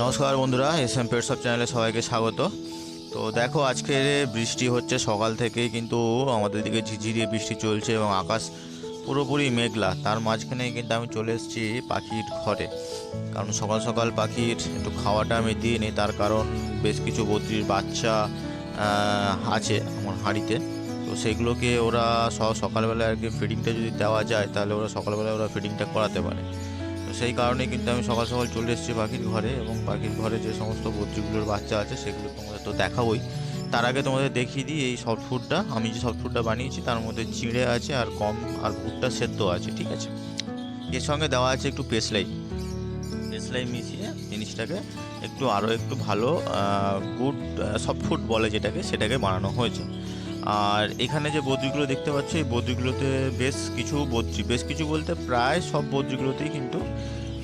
নমস্কার বন্ধুরা S M পেটসপ চ্যানেলে সবাইকে স্বাগত। তো দেখো, আজকে বৃষ্টি হচ্ছে সকাল থেকেই, কিন্তু আমাদের দিকে ঝিঝিরিয়ে বৃষ্টি চলছে এবং আকাশ পুরোপুরি মেঘলা। তার মাঝখানে কিন্তু আমি চলে এসেছি পাখির ঘরে। কারণ সকাল সকাল পাখির একটু খাওয়াটা আমি দিয়ে নিই, তার কারণ বেশ কিছু বদ্রির বাচ্চা আছে আমার হাঁড়িতে। তো সেগুলোকে ওরা সকালবেলা আর কি ফিডিংটা যদি দেওয়া যায়, তাহলে ওরা সকালবেলা ওরা ফিডিংটা করাতে পারে। সেই কারণে কিন্তু আমি সকাল সকাল চলে এসেছি পাখির ঘরে এবং পাখির ঘরে যে সমস্ত বদ্রিগুলোর বাচ্চা আছে সেগুলো তোমাদের তো দেখাবোই। তার আগে তোমাদের দেখিয়ে দিই এই সফট ফুডটা আমি যে সফট ফুডটা বানিয়েছি তার মধ্যে চিড়ে আছে আর কম আর ভুট্টা সেদ্ধ আছে, ঠিক আছে? এর সঙ্গে দেওয়া আছে একটু পেসলাই পেসলাই মিশিয়ে জিনিসটাকে একটু আরও একটু ভালো গুড সফট ফুড বলে যেটাকে, সেটাকে বানানো হয়েছে। আর এখানে যে বদ্রিগুলো দেখতে পাচ্ছ, এই বদ্রিগুলোতে বেশ কিছু বদ্রি বেশ কিছু বলতে প্রায় সব বদ্রিগুলোতেই কিন্তু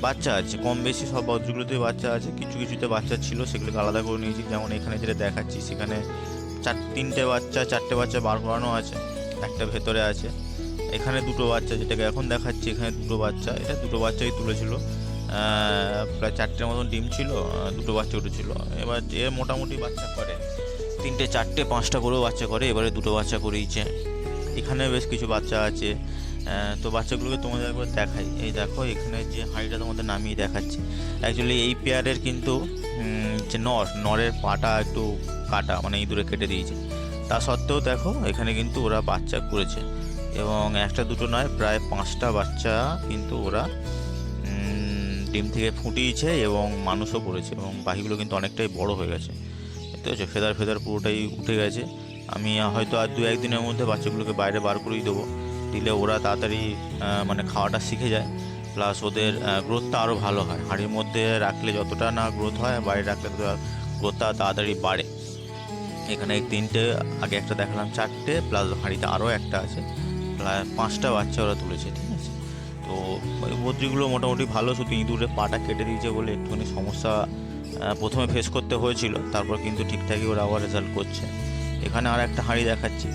বাচ্চা আছে। কম বেশি সব বদ্রিগুলোতেই বাচ্চা আছে। কিছু কিছুতে বাচ্চা ছিল, সেগুলোকে আলাদা করে নিয়েছি। যেমন এখানে যেটা দেখাচ্ছি, সেখানে চার, তিনটে বাচ্চা, চারটে বাচ্চা বার করানো আছে, একটা ভেতরে আছে। এখানে দুটো বাচ্চা, যেটাকে এখন দেখাচ্ছি, এখানে দুটো বাচ্চা। এটা দুটো বাচ্চাই তুলেছিল। প্রায় চারটের মতন ডিম ছিল দুটো বাচ্চা উঠেছিল। এবার যে মোটামুটি বাচ্চা করে তিনটে, চারটে, পাঁচটা করেও বাচ্চা করে, এবারে দুটো বাচ্চা করেইছে। এখানে বেশ কিছু বাচ্চা আছে। তো বাচ্চাগুলোকে তোমাদের একবার দেখাই। এই দেখো, এখানে যে হাঁড়িটা তোমাদের নামিয়ে দেখাচ্ছে। অ্যাকচুয়ালি এই পেয়ারের কিন্তু যে নর, নরের পাটা একটু কাটা মানে ইঁদুরে কেটে দিয়েছে। তা সত্ত্বেও দেখো, এখানে কিন্তু ওরা বাচ্চা করেছে। এবং একটা দুটো নয়, প্রায় পাঁচটা বাচ্চা কিন্তু ওরা ডিম থেকে ফুটিয়েছে এবং মানুষও করেছে। এবং পাখিগুলো কিন্তু অনেকটাই বড় হয়ে গেছে। দেখতে পাচ্ছ ফেদার ফেদার পুরোটাই উঠে গেছে। আমি হয়তো আর দু একদিনের মধ্যে বাচ্চাগুলোকে বাইরে বার করেই দেবো। দিলে ওরা তাড়াতাড়ি মানে খাওয়াটা শিখে যায়। প্লাস ওদের গ্রোথটা আরও ভালো হয়। হাঁড়ির মধ্যে রাখলে যতটা না গ্রোথ হয় বাইরে রাখলে গ্রোথটা তাড়াতাড়ি বাড়ে। এখানে তিনটে, আগে একটা দেখালাম চারটে প্লাস হাঁড়িতে আরও একটা আছে। প্রায় পাঁচটা বাচ্চা ওরা তুলেছে, ঠিক আছে? তো ওই বদ্রিগুলো মোটামুটি ভালো, শুধু ইঁদুরের পাটা কেটে দিয়েছে বলে একটুখানি সমস্যা প্রথমে ফেস করতে হয়েছিল, তারপর কিন্তু ঠিকঠাকই ওরা আবার রেজাল্ট করছে। এখানে আর একটা হাঁড়ি দেখাচ্ছি।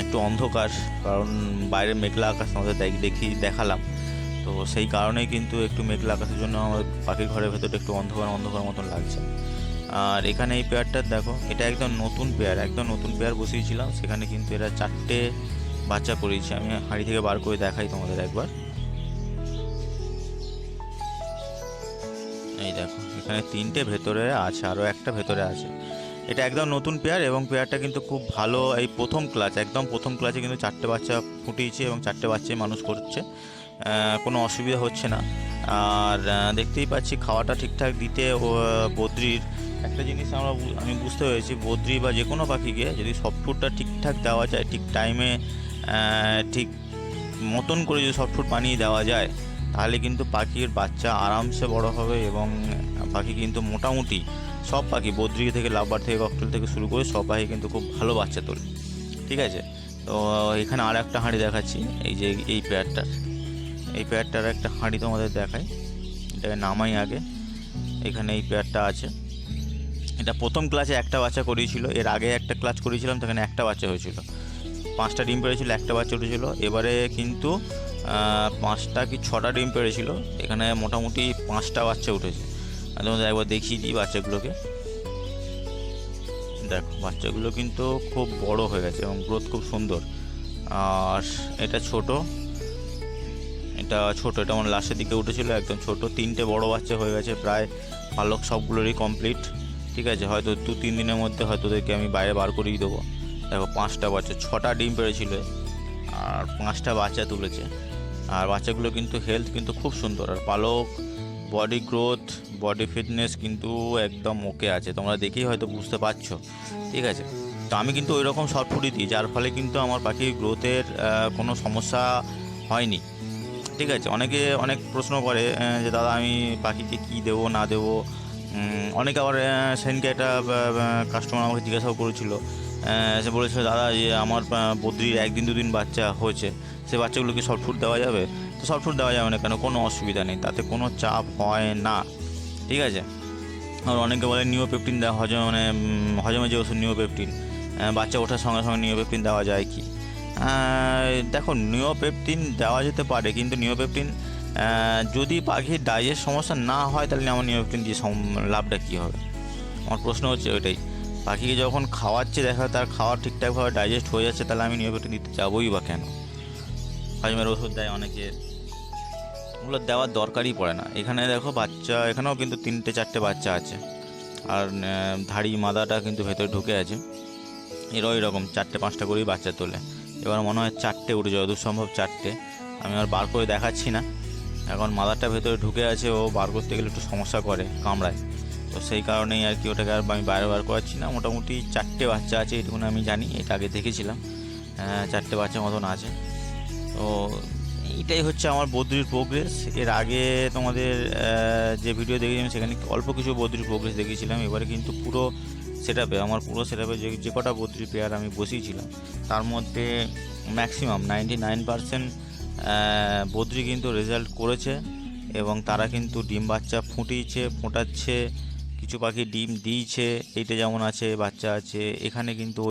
একটু অন্ধকার, কারণ বাইরে মেঘলা আকাশ আমাদের দেখ- দেখি দেখালাম। তো সেই কারণেই কিন্তু একটু মেঘলা আকাশের জন্য আমার পাখির ঘরের ভেতরটা একটু অন্ধকার অন্ধকার মতন লাগছে। আর এখানে এই পেয়ারটা দেখো, এটা একদম নতুন পেয়ার একদম নতুন পেয়ার বসিয়েছিলাম। সেখানে কিন্তু এরা চারটে বাচ্চা করিয়েছে আমি হাঁড়ি থেকে বার করে দেখাই তোমাদের একবার। এই দেখো, এখানে তিনটে ভেতরে আছে আরও একটা ভেতরে আছে। এটা একদম নতুন পেয়ার এবং পেয়ারটা কিন্তু খুব ভালো এই প্রথম ক্লাচ একদম প্রথম ক্লাচে কিন্তু চারটে বাচ্চা ফুটিয়েছে এবং চারটে বাচ্চাই মানুষ করছে। কোনো অসুবিধা হচ্ছে না। আর দেখতেই পাচ্ছি খাওয়াটা ঠিকঠাক দিতে বদ্রির একটা জিনিস আমরা আমি বুঝতে পেরেছি, বদ্রি বা যে কোনো পাখিকে যদি সফট ফুডটা ঠিকঠাক দেওয়া যায়, ঠিক টাইমে ঠিক মতন করে যদি সফট ফুড বানিয়ে দেওয়া যায় তাহলে কিন্তু পাখির বাচ্চা আরামসে বড় হবে এবং পাখি কিন্তু মোটামুটি সব পাখি বদ্রি থেকে, লাভবার থেকে, ককটেল থেকে শুরু করে সব পাখি কিন্তু খুব ভালো বাচ্চা তোলে। ঠিক আছে? তো এখানে আর একটা হাঁড়ি দেখাচ্ছি, এই যে এই পেয়ারটার। এই পেয়ারটার একটা হাঁড়ি তোমাদের দেখাই। এটাকে নামাই আগে। এখানে এই পেয়ারটা আছে। এটা প্রথম ক্লাসে একটা বাচ্চা করিয়েছিল, এর আগে একটা ক্লাস করিয়েছিলাম, সেখানে একটা বাচ্চা হয়েছিল। পাঁচটা ডিম পেড়েছিল একটা বাচ্চা উঠেছিল। এবারে কিন্তু পাঁচটা কি ছটা ডিম পেড়েছিল, এখানে মোটামুটি পাঁচটা বাচ্চা উঠেছে। আমি তোমাদের একবার দেখিয়ে দিই বাচ্চাগুলোকে। দেখো, বাচ্চাগুলো কিন্তু খুব বড় হয়ে গেছে এবং গ্রোথ খুব সুন্দর। আর এটা ছোট এটা ছোট, এটা আমার লাস্টের দিকে উঠেছিল, একদম ছোট। তিনটে বড় বাচ্চা হয়ে গেছে, প্রায় পালক সবগুলোরই কমপ্লিট ঠিক আছে, হয়তো দু, তিন দিনের মধ্যে হয়তো ওদেরকে আমি বাইরে বার করেই দেবো। দেখো, পাঁচটা বাচ্চা, ছটা ডিম পেড়েছিল, আর পাঁচটা বাচ্চা তুলেছে। আর বাচ্চাগুলো কিন্তু হেলথ কিন্তু খুব সুন্দর। আর পালক বডি গ্রোথ বডি ফিটনেস কিন্তু একদম ওকে আছে। তোমরা দেখেই হয়তো বুঝতে পারছ। ঠিক আছে? তো আমি কিন্তু ওই রকম শর্ট ফুডই দিই, যার ফলে কিন্তু আমার পাখির গ্রোথের কোনো সমস্যা হয়নি। ঠিক আছে? অনেকে অনেক প্রশ্ন করে যে, দাদা, আমি পাখিকে কী দেবো, না দেবো? অনেকে আবার সেদিনকে একটা কাস্টমার আমাকে জিজ্ঞাসাও করেছিল। সে বলেছিল, দাদা যে আমার বদ্রির একদিন দুদিন বাচ্চা হয়েছে। সে বাচ্চাগুলোকে সফট ফুড দেওয়া যাবে? তো সফট ফুড দেওয়া যাবে না কেন? কোনো অসুবিধা নেই। তাতে কোনো চাপ হয় না। ঠিক আছে? আর অনেকে বলে, নিওপেপটিন দেওয়া, হজমে মানে হজমে যে ওষুধ, নিওপেপটিন। বাচ্চা ওঠার সঙ্গে সঙ্গে নিওপেপটিন দেওয়া যায় কি? দেখো, নিওপেপটিন দেওয়া যেতে পারে, কিন্তু নিওপেপটিন যদি পাখির ডাইজেস্ট সমস্যা না হয়, তাহলে আমার নিয়োগটিন দিয়ে লাভটা কী হবে? আমার প্রশ্ন হচ্ছে ওইটাই। পাখিকে যখন খাওয়াচ্ছে, দেখা তার খাওয়া ঠিকঠাকভাবে ডাইজেস্ট হয়ে যাচ্ছে, তাহলে আমি নিয়োগটিন দিতে যাবোই বা কেন? হজমের ওষুধ দেয় অনেকে। ওগুলো দেওয়ার দরকারই পড়ে না। এখানে দেখো বাচ্চা, এখানেও কিন্তু তিনটে, চারটে বাচ্চা আছে। আর ধাড়ি মাদাটা কিন্তু ভেতরে ঢুকে আছে। এরও এরকম, চারটে, পাঁচটা করেই বাচ্চা তোলে। এবার মনে হয় চারটে উঠে যতদূর সম্ভব চারটে। আমি আর বার করে দেখাচ্ছি না। এখন মাদারটা ভেতরে ঢুকে আছে, ও বার করতে গেলে একটু সমস্যা করে কামড়ায়। তো সেই কারণেই আর কি ওটাকে আর আমি বাইরে বার করাচ্ছি না। মোটামুটি চারটে বাচ্চা আছে এটুকুনি আমি জানি, এটা আগে দেখেছিলাম। চারটে বাচ্চা মতন আছে। তো এইটাই হচ্ছে আমার বদ্রির প্রোগ্রেস এর আগে তোমাদের যে ভিডিও দেখেছিলাম সেখানে অল্প কিছু বদ্রির প্রোগ্রেস দেখেছিলাম এবারে কিন্তু পুরো সেটাপে আমার পুরো সেটাপে যে যে কটা বদ্রি পেয়ার আমি বসিয়েছিলাম, তার মধ্যে maximum ninety nine percent Badri কিন্তু রেজাল্ট করেছে এবং তারা কিন্তু ডিম বাচ্চা ফুটিয়েছে, ফোটাচ্ছে, কিছু পাখি ডিম দিয়েছে, এইটা যেমন আছে, বাচ্চা আছে, এখানে কিন্তু